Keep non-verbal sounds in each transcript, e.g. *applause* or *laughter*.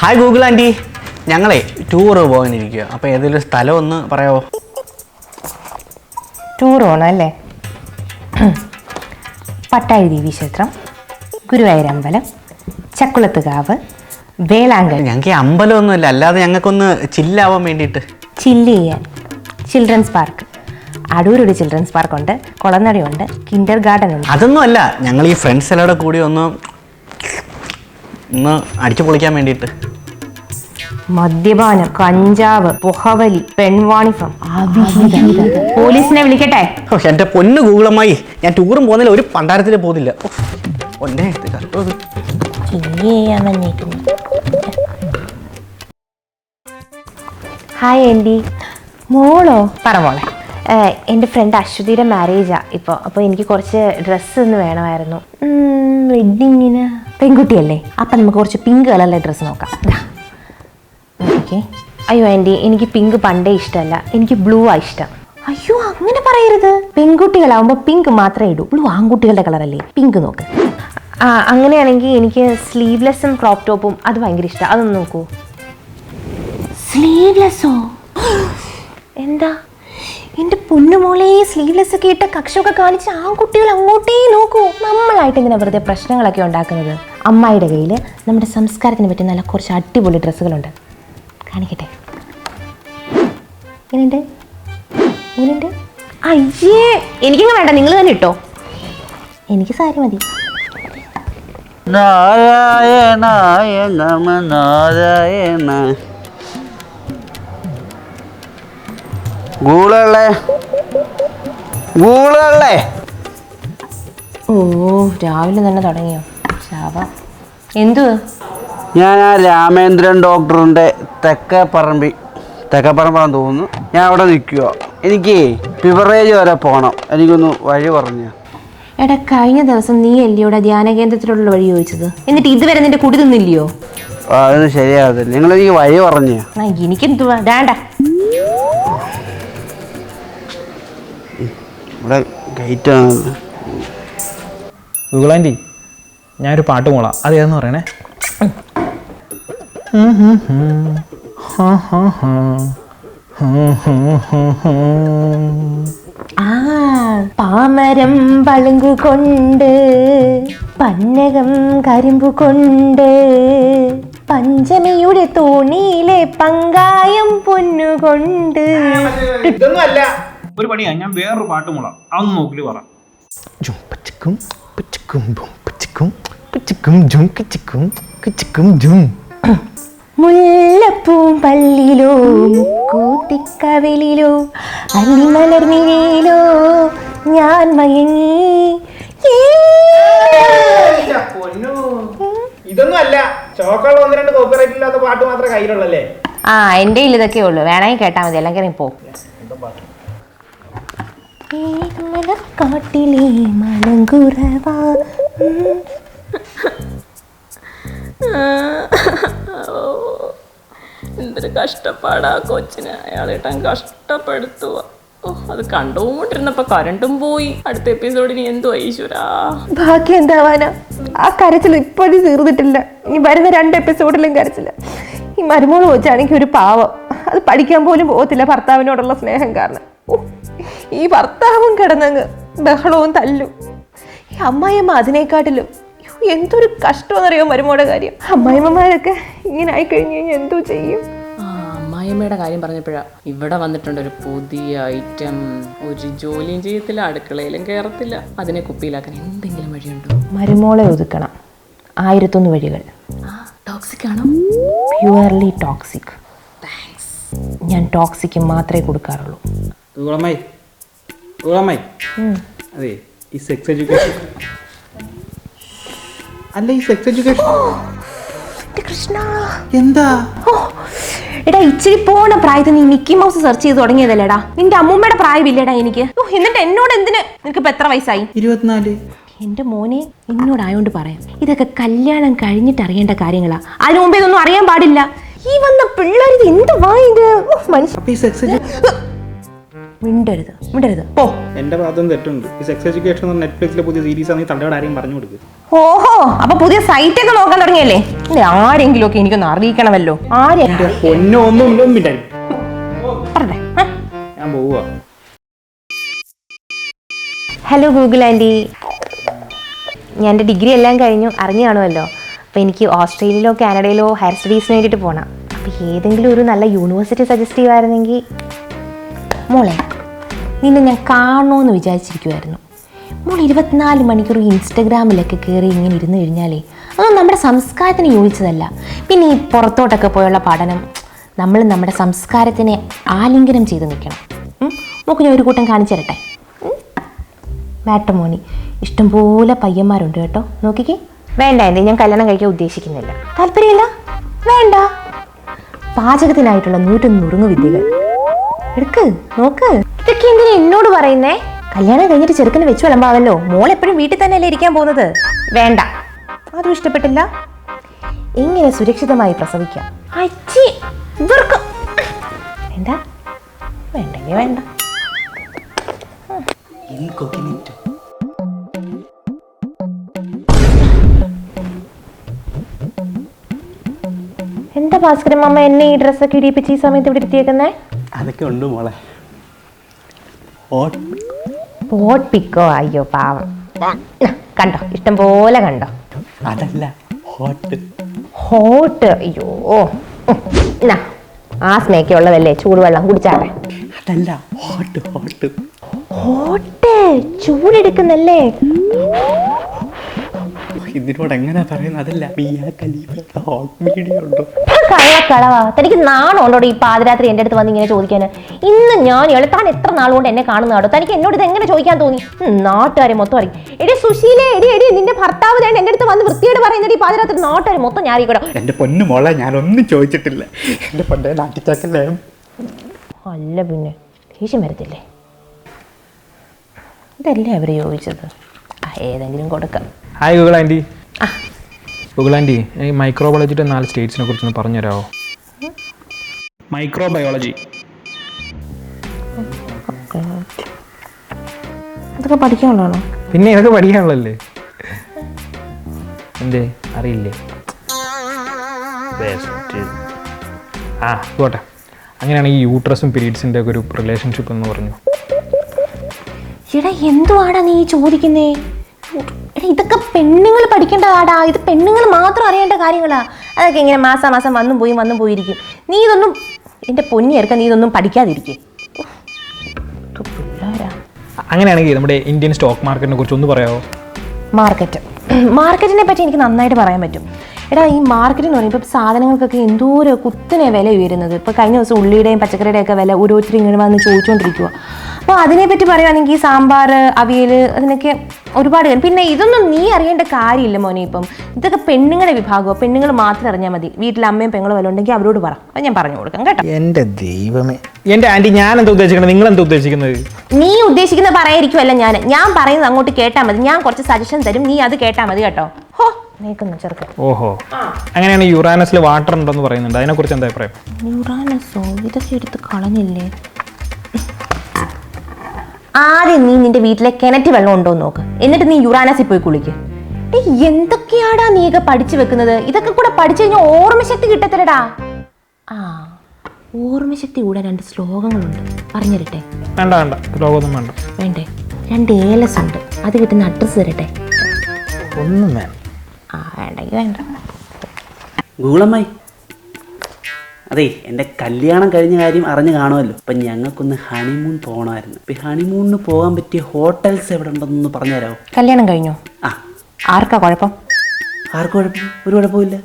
Hi Google aunty ഞങ്ങളെ tour പോകാനിരിക്കുക അപ്പോൾ ഏതെങ്കിലും സ്ഥലം ഒന്ന് പറയാമോ ടൂർ പോകണം അല്ലേ *clears throat* പട്ടാഴി ദേവി ക്ഷേത്രം ഗുരുവായൂർ അമ്പലം ചക്കുളത്തുകാവ് വേളാങ്കൽ. ഞങ്ങൾക്ക് അമ്പലമൊന്നുമില്ല. അല്ലാതെ ഞങ്ങൾക്കൊന്ന് ചില്ലാവാൻ വേണ്ടിയിട്ട്. ചില്ല് ചെയ്യാൻ. ചിൽഡ്രൻസ് പാർക്ക് അടൂരൊരു ചിൽഡ്രൻസ് പാർക്കുണ്ട് കുളനടയുണ്ട് കിൻഡർ ഗാർഡൻ ഉണ്ട്. അതൊന്നും അല്ല ഞങ്ങൾ ഈ ഫ്രണ്ട്സ് എല്ലാവരുടെ കൂടി ഒന്ന് ഒന്ന് അടിച്ചു പൊളിക്കാൻ വേണ്ടിട്ട് മദ്യപാനം കഞ്ചാവ് പുഹവലി പെൺവാണിഫം പോലീസിനെ വിളിക്കട്ടെ? എന്റെ പൊന്ന് ഗൂഗിളമ്മായി ഞാൻ ടൂറും പോകുന്നില്ല ഒരു പണ്ടാരത്തിൽ പോകുന്നില്ല ഓ, പൊന്നെ ഇത് കറക്റ്റ് ഇത്. ഹായ് ആന്റി മോളോ? പറ മോളെ. ഏഹ്, എന്റെ ഫ്രണ്ട് അശ്വതിയുടെ മാരേജാ ഇപ്പോൾ അപ്പോൾ എനിക്ക് കുറച്ച് ഡ്രസ്സ് ഒന്ന് വേണമായിരുന്നു. വെഡിങ്ങിന് പെൺകുട്ടിയല്ലേ? അപ്പം നമുക്ക് കുറച്ച് പിങ്ക് കളറിലെ ഡ്രസ്സ് നോക്കാം. ഓക്കെ. അയ്യോ ആന്റി എനിക്ക് പിങ്ക് പണ്ടേ ഇഷ്ടമല്ല. എനിക്ക് ബ്ലൂ ആ ഇഷ്ടം. അയ്യോ അങ്ങനെ പറയരുത്. പെൺകുട്ടികളാവുമ്പോൾ പിങ്ക് മാത്രമേ ഇടൂ. ബ്ലൂ ആൺകുട്ടികളുടെ കളറല്ലേ പിങ്ക് നോക്ക്. ആ അങ്ങനെയാണെങ്കിൽ എനിക്ക് സ്ലീവ്ലെസ്സും ക്രോപ്പ് ടോപ്പും അത് ഭയങ്കര ഇഷ്ടമാണ് അതൊന്ന് നോക്കൂ. സ്ലീവ്ലെസ്സോ എന്താ? എന്റെ പൊന്നുമോളെ സ്ലീവ്ലെസ് ഒക്കെ ഇട്ട കക്ഷമൊക്കെ കാണിച്ച് ആ കുട്ടികൾ അങ്ങോട്ടേ നോക്കൂ. നമ്മളായിട്ട് ഇങ്ങനെ വെറുതെ പ്രശ്നങ്ങളൊക്കെ ഉണ്ടാക്കുന്നത്. അമ്മായിയുടെ കയ്യിൽ നമ്മുടെ സംസ്കാരത്തിന് പറ്റിയ നല്ല കുറച്ച് അടിപൊളി ഡ്രസ്സുകളുണ്ട്. കാണിക്കട്ടെ? ഇങ്ങനെയുണ്ട്? അയ്യേ എനിക്കങ്ങ് വേണ്ട നിങ്ങൾ തന്നെ ഇട്ടോ. എനിക്ക് സാരി മതി. നാരായണായ നമ നാരായണ. ഗൂളല്ലേ ഗൂളല്ലേ ഓ രാവിലെ തന്നെ തുടങ്ങിയോ? ശാപ. എന്തു? ഞാൻ ആ രാമേന്ദ്രൻ ഡോക്ടറിന്റെ തെക്ക തെക്കേപ്പറമ്പാന്ന് തോന്നുന്നു. ഞാൻ അവിടെ നിൽക്കുക എനിക്ക് പിവറേജ് വരെ പോകണം എനിക്കൊന്ന് വഴി പറഞ്ഞു എടാ കഴിഞ്ഞ ദിവസം നീ അല്ലയോടെ ധ്യാന കേന്ദ്രത്തിലുള്ള വഴി ചോദിച്ചത്? എന്നിട്ട് ഇതുവരെ നിന്റെ കുടി തിന്നില്ലയോ? അതൊന്നും ശരിയാകത്തില്ല. നിങ്ങളെനിക്ക് വഴി പറഞ്ഞു എനിക്ക് എനിക്കെന്തുവാ? വേണ്ട ഇവിടെ ഗേറ്റാണ് ഗൂഗിളാന്റി ഞാനൊരു പാട്ട് മോളാം. അത് ഏതെന്ന് പറയണേ? ആ പാമരം പളുങ്കു കൊണ്ട് പന്നകം കരിമ്പു കൊണ്ട് പഞ്ചമിയുടെ തോണിയിലെ പങ്കായം പൊന്നുകൊണ്ട്. ഇതൊന്നും അല്ല ഒരു പണിയാ ഞാൻ വേറൊരു പാട്ട് മൂളാം അതൊന്ന് നോക്കിട്ട് പറ. മുല്ലപ്പൂം പള്ളിലോ മുക്കൂത്തിക്കവലിലോ അല്ലിമലർമിഴിയിലോ ഞാൻ മയങ്ങി. ഇതൊന്നും അല്ല. ചോക്കുള്ള ഒന്ന് രണ്ട് കോപ്പിറൈറ്റ് ഇല്ലാത്ത പാട്ട് മാത്രമേ കയ്യിലുള്ളല്ലേ? ആ എന്റെ കയ്യിൽ ഇതൊക്കെ ഉള്ളൂ. വേണമെങ്കിൽ കേട്ടാൽ മതി അല്ലെങ്കിൽ പോ. കാട്ടിലെ മലങ്കുറവാ എന്തൊരു കഷ്ടപ്പാടാ കൊച്ചിനെ. അയാളേട്ടൻ കഷ്ടപ്പെടുത്തുക. ഓ അത് കണ്ടുകൊണ്ടിരുന്നപ്പോ കരണ്ടും പോയി. അടുത്ത എപ്പിസോഡിന് എന്തോ ഐശ്വരാ ബാക്കി എന്താവാനാ? ആ കരച്ചിൽ ഇപ്പോഴും തീർന്നിട്ടില്ല. ഇനി വരുന്ന രണ്ട് എപ്പിസോഡിലും കരച്ചില്ല ഈ മരുമോൾ വെച്ചാണെങ്കിൽ ഒരു പാവം. അത് പഠിക്കാൻ പോലും പോകത്തില്ല ഭർത്താവിനോടുള്ള സ്നേഹം കാരണം. ഈ ഭർത്താവും കിടന്നങ്ങ് ബഹളവും തല്ലും. ഈ അമ്മായിയമ്മ അതിനേക്കാട്ടിലും എന്തൊരു കഷ്ടമെന്നറിയോ മരുമോടെ കാര്യം. അമ്മായിമ്മമാരൊക്കെ ഇങ്ങനെ ആയി കഴിഞ്ഞു കഴിഞ്ഞാൽ എന്തോ ചെയ്യും. അമ്മായിമ്മയുടെ കാര്യം പറഞ്ഞപ്പോഴാ ഇവിടെ വന്നിട്ടുണ്ട് ഒരു പുതിയ ഐറ്റം ഒരു ജോലിയും ചെയ്യത്തില്ല അടുക്കളയിലും കയറത്തില്ല അതിനെ കുപ്പിയിലാക്കാൻ എന്തെങ്കിലും വഴിയുണ്ടോ? മരുമോളെ ഒതുക്കണം. ആയിരത്തൊന്ന് വഴികൾ. ആ ടോക്സിക് ആണോ? പ്യുവർലി ടോക്സിക് ഞാൻ ടോക്സിക്ക് മാത്രമേ കൊടുക്കാറുള്ളൂ. ഗുളമായി. ഗുളമായി. അതെ ഈ സെക്സ് എഡ്യൂക്കേഷൻ അല്ല ഈ സെക്സ് എഡ്യൂക്കേഷൻ കൃഷ്ണ. എന്താ? എടാ ഇച്ചിരി പോണ പ്രായത്തിൽ നീ മിക്കി മൗസ് സെർച്ച് ചെയ്ത് തുടങ്ങിയതല്ലേടാ? നിന്റെ അമ്മൂമ്മയുടെ പ്രായമില്ലേടാ എനിക്ക്? ഓ, എന്നിട്ട് എന്നോട് എന്തിന്? നിനക്ക് ഇപ്പൊ എത്ര വയസ്സായി? ഇരുപത്തിനാല്. എന്റെ മോനെ എന്നോടായോണ്ട് പറയാം. ഇതൊക്കെ കല്യാണം കഴിഞ്ഞിട്ട് അറിയേണ്ട കാര്യങ്ങളാ. അതിനു മുമ്പേ ഇതൊന്നും അറിയാൻ പാടില്ല. ഈ വന്ന പിള്ളേർ ഇത് എന്തുവാ ഇത്? ഓ, മനുഷ്യ മിണ്ടരുത് മിണ്ടരുത്. പോ. എന്റെ ഭാഗത്തും തെറ്റുണ്ട്. ഈ സെക്സ് എഡ്യൂക്കേഷൻ എന്ന നെറ്റ്ഫ്ലിക്സിലെ പുതിയ സീരീസ് ആണ്. തണ്ടയുടെ ആരെയും പറഞ്ഞു കൊടുക്കുക ഓഹോ അപ്പൊ പുതിയ സൈറ്റ് ഒക്കെ നോക്കാൻ തുടങ്ങിയല്ലേ? ഇല്ല, ആരെങ്കിലും ഒക്കെ എനിക്കൊന്ന് അറിയിക്കണമല്ലോ. ആരെ? പൊന്നോ ഒന്നും പറഞ്ഞേ ഞാൻ പോവുക ഹലോ ഗൂഗിൾ ആന്റി ഞാൻ എന്റെ ഡിഗ്രി എല്ലാം കഴിഞ്ഞു അറിഞ്ഞു കാണുമല്ലോ. അപ്പോൾ എനിക്ക് ഓസ്ട്രേലിയയിലോ കാനഡയിലോ ഹയർ സ്റ്റഡീസിന് വേണ്ടിയിട്ട് പോകണം അപ്പോൾ ഏതെങ്കിലും ഒരു നല്ല യൂണിവേഴ്സിറ്റി സജസ്റ്റ് ചെയ്യുമായിരുന്നെങ്കിൽ മോളെ നിന്നെ ഞാൻ കാണണമെന്ന് വിചാരിച്ചിരിക്കുമായിരുന്നു മോൾ ഇരുപത്തിനാല് മണിക്കൂർ ഇൻസ്റ്റഗ്രാമിലൊക്കെ കയറി ഇങ്ങനെ ഇരുന്ന് കഴിഞ്ഞാലേ അതൊന്നും നമ്മുടെ സംസ്കാരത്തിന് യോജിച്ചതല്ല. പിന്നെ ഈ പുറത്തോട്ടൊക്കെ പോയുള്ള പഠനം നമ്മൾ നമ്മുടെ സംസ്കാരത്തിനെ ആലിംഗനം ചെയ്ത് നിൽക്കണം. നമുക്ക് മോക്ക് ഞാൻ ഒരു കൂട്ടം കാണിച്ചു തരട്ടെ? മാട്ടമോണി മാട്രിമോണി ഇഷ്ടംപോലെ പയ്യന്മാരുണ്ട് കേട്ടോ. നോക്കിക്കേ. വേണ്ട എന്തേ ഞാൻ കല്യാണം കഴിക്കാൻ ഉദ്ദേശിക്കുന്നില്ല. താല്പര്യമില്ല? വേണ്ട. പാചകത്തിനായിട്ടുള്ള നൂറ്റൊന്ന് നുറുങ്ങ് വിദ്യകൾ. എടുക്ക് നോക്ക്. ഇതൊക്കെ എന്തിനാ എന്നോട് പറയുന്നേ? കല്യാണം കഴിഞ്ഞിട്ട് ചെറുക്കന് വെച്ചു വിളമ്പാവല്ലോ. മോൾ എപ്പോഴും വീട്ടിൽ തന്നെ അല്ലേ ഇരിക്കാൻ പോകുന്നത്? വേണ്ട. അതും ഇഷ്ടപ്പെട്ടില്ല. എങ്ങനെ സുരക്ഷിതമായി പ്രസവിക്കാം? അച്ചി ഇവർക്ക് വേണ്ട. വേണ്ടെങ്കിൽ വേണ്ട. എന്താ ഭാസ്കരൻ മാമ എന്നെ ഈ ഡ്രസ്സൊക്കെ ഇടിയിപ്പിച്ച് ഈ സമയത്ത് ഇവിടെ ഇരുത്തിയേക്കുന്നേ? അതൊക്കെ ഉണ്ട് മോളെ. ഹോട്ട് പോട്ട് പിക്കോ അയ്യോ പാവം. കണ്ടോ ഇഷ്ടം പോലെ കണ്ടോ. അതല്ല ഹോട്ട് ഹോട്ട് അയ്യോ. ഉം, ആ സ്നേഹ ഉള്ളതല്ലേ ചൂടുവെള്ളം കുടിച്ചാട്ടെ അതല്ല ഹോട്ട് ഹോട്ട് ഹോട്ട് ചൂടെടുക്കുന്നല്ലേ. ഇതിനോട് എങ്ങനെ പറയുന്നത് അതല്ല മിയ ഖലീഫ ഹോട്ട് മീഡിയ ഉണ്ടോ? കള്ളക്കളവാ തനിക്ക് നാണമുണ്ടോ ഈ പാതിരാത്രി എന്റെ അടുത്ത് വന്ന് ഇങ്ങനെ ചോദിക്കാൻ ഇന്ന് ഞാൻ എളുത്താൻ എത്ര നാൾ കൊണ്ട് എന്നെ കാണുന്നതാണോ തനിക്ക് എന്നോട് ഇത് എങ്ങനെ ചോദിക്കാൻ തോന്നി? നാട്ടുകാരെ മൊത്തം അറിയും എടി സുശീലെ എടി എടി നിന്റെ ഭർത്താവ് ഞാൻ എന്റെ അടുത്ത് വന്ന് വൃത്തിയോട് പറയുന്നത് ഈ പാതിരാത്രി നാട്ടുകാർ മൊത്തം ഞാൻ എന്റെ എന്റെ പൊന്നു മോളെ ഞാനൊന്നും ചോദിച്ചിട്ടില്ല. എന്റെ പണ്ടേ നാട്ടിച്ചാക്കല്ലേ അല്ല? പിന്നെ ദേഷ്യം വരത്തില്ലേ? ഇതല്ലേ അവർ ചോദിച്ചത്? ആ, ഏതെങ്കിലും കൊടുക്കാം. Hi Google aunty Google aunty ഈ മൈക്രോബയോളജിയുടെ നാല് സ്റ്റേറ്റ്സിനെ കുറിച്ചൊന്ന് പറഞ്ഞു തരാമോ മൈക്രോബയോളജി ഇതൊക്കെ പഠിക്കാനുള്ളതാണോ? പിന്നെ ഇതൊക്കെ പഠിക്കാനുള്ളല്ലേ എന്തേ? അറിയില്ലേ? ആ പോട്ടെ. അങ്ങനെയാണെങ്കിൽ ഈ യൂട്രസും പീരീഡ്സിന്റെ ഒക്കെ ഒരു റിലേഷൻഷിപ്പ് എന്ന് പറഞ്ഞു. എടാ എന്തുവാടാ നീ ചോദിക്കുന്നേ? ഇതൊക്കെ പെണ്ണുങ്ങൾ പഠിക്കേണ്ടതാടാ. ഇത് പെണ്ണുങ്ങൾ മാത്രം അറിയേണ്ട കാര്യങ്ങളാ. അതൊക്കെ ഇങ്ങനെ മാസം മാസം വന്നും പോയി വന്നും പോയിരിക്കും. നീ ഇതൊന്നും എന്റെ പൊന്നി ഇറക്കാൻ നീ ഇതൊന്നും പഠിക്കാതിരിക്കേ. അങ്ങനെയാണെങ്കിൽ നമ്മുടെ ഇന്ത്യൻ സ്റ്റോക്ക് മാർക്കറ്റിനെ കുറിച്ച് ഒന്ന് പറയാമോ മാർക്കറ്റ്. മാർക്കറ്റിനെ പറ്റി എനിക്ക് നന്നായിട്ട് പറയാൻ പറ്റും. എടാ ഈ മാർക്കറ്റ് എന്ന് പറയുമ്പോൾ സാധനങ്ങൾക്കൊക്കെ എന്തോരം കുത്തിനെ വില ഉയരുന്നത്. ഇപ്പോൾ കഴിഞ്ഞ ദിവസം ഉള്ളിയുടെയും പച്ചക്കറിയുടെയൊക്കെ വില ഓരോരുത്തർ ഇങ്ങനെ വന്ന് ചോദിച്ചുകൊണ്ടിരിക്കുക അപ്പോൾ അതിനെപ്പറ്റി പറയുകയാണെങ്കിൽ സാമ്പാർ അവിയൽ അതിനൊക്കെ ഒരുപാട് കാര്യം. പിന്നെ ഇതൊന്നും നീ അറിയേണ്ട കാര്യമില്ല മോനെ ഇപ്പം. ഇതൊക്കെ പെണ്ണുങ്ങളുടെ വിഭാഗമോ പെണ്ണുങ്ങൾ മാത്രം അറിഞ്ഞാൽ മതി. വീട്ടിൽ അമ്മയും പെങ്ങളും വല്ല ഉണ്ടെങ്കിൽ അവരോട് പറ. അത് ഞാൻ പറഞ്ഞു കൊടുക്കാം കേട്ടോ. എന്റെ ദൈവമേ. എന്റെ ആന്റി ഞാൻ എന്താ ഉദ്ദേശിക്കുന്നത്? നിങ്ങൾ എന്താ ഉദ്ദേശിക്കുന്നത്? നീ ഉദ്ദേശിക്കുന്ന പറയായിരിക്കുമല്ല ഞാൻ ഞാൻ പറയുന്നത് അങ്ങോട്ട് കേട്ടാൽ മതി. ഞാൻ കുറച്ച് സജഷൻ തരും. നീ അത് കേട്ടാൽ മതി കേട്ടോ. ഹോ. നീക്കുന്നു ചെറുക്കൻ. ഓഹോ. അങ്ങനെയാണ് യുറാനസിൽ വാട്ടർ ഉണ്ടെന്ന് പറയുന്നുണ്ട് അതിനെക്കുറിച്ച് എന്താ അഭിപ്രായം? യുറാനസോ? ഇതൊക്കെ എടുത്ത് കളഞ്ഞില്ലേ? ആദ്യം നീ നിന്റെ വീട്ടിലെ കിണറ്റ് വെള്ളം ഉണ്ടോ എന്ന് നോക്ക്. എന്നിട്ട് നീ യുറാനസിൽ പോയി കുളിക്ക്. എന്തൊക്കെയാടാ നീയൊക്കെ പഠിച്ചു വെക്കുന്നത്? ഇതൊക്കെ കൂടെ പഠിച്ചു കഴിഞ്ഞാൽ ഓർമ്മശക്തി കിട്ടത്തില്ലടാ. ആ ഓർമ്മശക്തി കൂടെ രണ്ട് ശ്ലോകങ്ങളുണ്ട്. പറഞ്ഞുതരട്ടെ? വേണ്ട വേണ്ട. ശ്ലോകമൊന്നും വേണ്ട. വേണ്ടേ? രണ്ട് ഏലസ് ഉണ്ട്. അത് കിട്ടുന്ന അഡ്രസ്സ് തരട്ടെ? ഒന്നും വേണം ആ വേണ്ടെങ്കിൽ വേണ്ട. ഗൂഗിളമ്മായി അതെ എന്റെ കല്യാണം കഴിഞ്ഞ കാര്യം അറിഞ്ഞു കാണുമല്ലോ. അപ്പം ഞങ്ങൾക്കൊന്ന് ഹണിമൂൺ പോകണമായിരുന്നു ഇപ്പം ഹണിമൂണിന് പോകാൻ പറ്റിയ ഹോട്ടൽസ് എവിടെ ഉണ്ടെന്നൊന്ന് പറഞ്ഞു തരാമോ കല്യാണം കഴിഞ്ഞു. ആ. ആർക്കാ കുഴപ്പം? ആർക്കും കുഴപ്പം? ഒരു കുഴപ്പമില്ല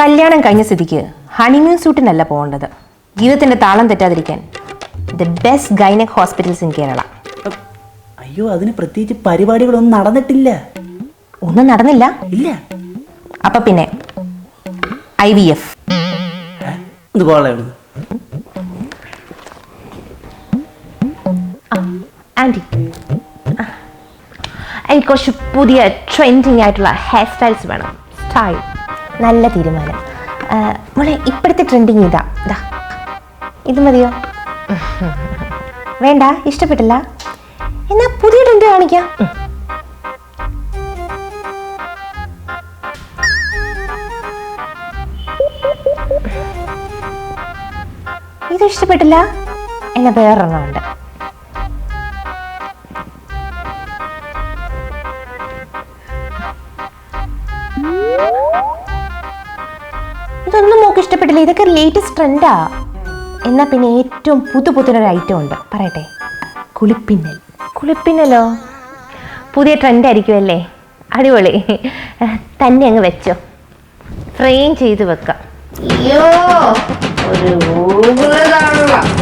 കല്യാണം കഴിഞ്ഞ സ്ഥിതിക്ക് ഹണിമൂൺ സൂട്ടിനല്ല പോകേണ്ടത്. ജീവിതത്തിന്റെ താളം തെറ്റാതിരിക്കാൻ. The best gynaec hospitals in Kerala അയ്യോ അതിന് പ്രത്യേകിച്ച് പരിപാടികളൊന്നും നടന്നിട്ടില്ല. ഒന്നും നടന്നില്ല? ഇല്ല. അപ്പൊ പിന്നെ ഐ വി എഫ്. ഇത് കോളയാണ് ആന്റി എനിക്ക് കുറച്ച് പുതിയ ട്രെൻഡിങ് ആയിട്ടുള്ള ഹെയർ സ്റ്റൈൽസ് വേണം. സ്റ്റൈൽ നല്ല തീരുമാനം. മോളെ ഇപ്പോഴത്തെ ട്രെൻഡിങ് ഇതാ. ഇതാ ഇത് മതിയോ? *laughs* വേണ്ട ഇഷ്ടപ്പെട്ടില്ല. എന്നാ പുതിയ ട്രെൻഡ് കാണിക്കാം. ഇത് ഇഷ്ടപ്പെട്ടില്ല എന്നെ വേറൊരെണ്ണം ഉണ്ട് ഇതൊന്നും മോക്ക് ഇഷ്ടപ്പെട്ടില്ല. ഇതൊക്കെ ലേറ്റസ്റ്റ് ട്രെൻഡാ എന്നാ പിന്നെ ഏറ്റവും പുതു പുതിയൊരു ഐറ്റം ഉണ്ട്. പറയട്ടെ. കുളിപ്പിന്നൽ. കുളിപ്പിന്നലോ? പുതിയ ട്രെൻഡ് ആയിരിക്കുമല്ലേ അടിപൊളി. തന്നെ അങ്ങ് വെച്ചോ. ഫ്രെയിം ചെയ്ത് വെക്കാം. അയ്യോ. 我就无辜的了。